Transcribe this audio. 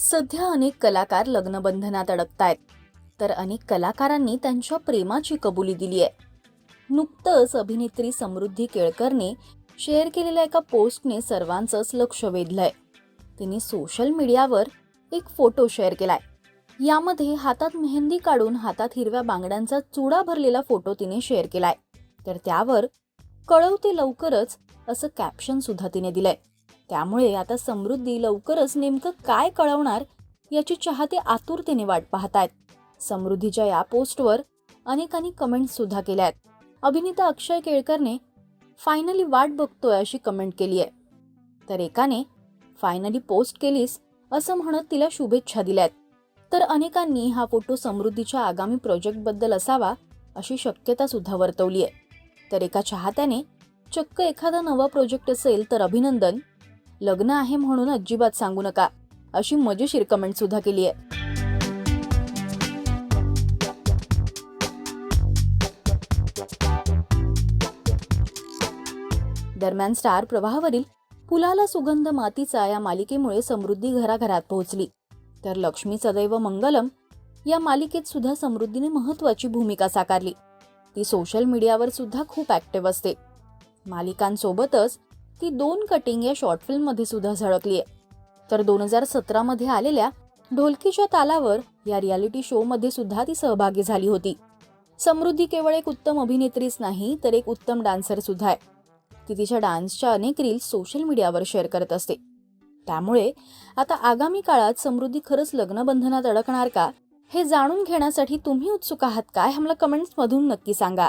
सध्या अनेक कलाकार लग्नबंधनात अडकतायत. तर अनेक कलाकारांनी त्यांच्या प्रेमाची कबुली दिली आहे. नुकतंच अभिनेत्री समृद्धी केळकरने शेअर केलेल्या एका पोस्टने सर्वांचंच लक्ष वेधलंय. तिने सोशल मीडियावर एक फोटो शेअर केलाय. यामध्ये हातात मेहंदी काढून हातात हिरव्या बांगड्यांचा चुडा भरलेला फोटो तिने शेअर केलाय. तर त्यावर कळवते लवकरच असं कॅप्शन सुद्धा तिने दिलंय. त्यामुळे आता समृद्धी लवकरच नेमकं काय कळवणार याची चाहते आतुरतेने वाट पाहतायत. समृद्धीच्या या पोस्टवर अनेकांनी कमेंट सुद्धा केल्या आहेत अभिनेता अक्षय केळकरने फायनली वाट बघतोय अशी कमेंट केली आहे तर एकाने फायनली पोस्ट केलीस असं म्हणत तिला शुभेच्छा दिल्यात. तर अनेकांनी हा फोटो समृद्धीच्या आगामी प्रोजेक्टबद्दल असावा अशी शक्यता सुद्धा वर्तवली आहे तर एका चाहत्याने चक्क एखादा नवा प्रोजेक्ट असेल तर अभिनंदन लग्न आहे म्हणून अजिबात सांगू नका. अशी मजेशीर कमेंट सुद्धा केली आहे दरम्यान स्टार प्रवाहावरील फुलाला सुगंध मातीचा या मालिकेमुळे समृद्धी घराघरात पोहोचली. तर लक्ष्मी सदैव मंगलम या मालिकेत सुद्धा समृद्धीने महत्वाची भूमिका साकारली. ती सोशल मीडियावर सुद्धा खूप ऍक्टिव्ह असते. मालिकांसोबतच ती दोन कटिंग या शॉर्ट फिल्ममध्ये सुद्धा झळकली आहे. तर दोन हजार सतरामध्ये आलेल्या ढोलकीच्या तालावर या रियालिटी शोमध्ये सुद्धा ती सहभागी झाली होती. समृद्धी केवळ एक उत्तम अभिनेत्रीच नाही तर एक उत्तम डान्सर सुद्धा आहे. ती तिच्या डान्सच्या अनेक रील्स सोशल मीडियावर शेअर करत असते. त्यामुळे आता आगामी काळात समृद्धी खरंच लग्नबंधनात अडकणार का हे जाणून घेण्यासाठी तुम्ही उत्सुक आहात काय आम्हाला कमेंट्समधून नक्की सांगा.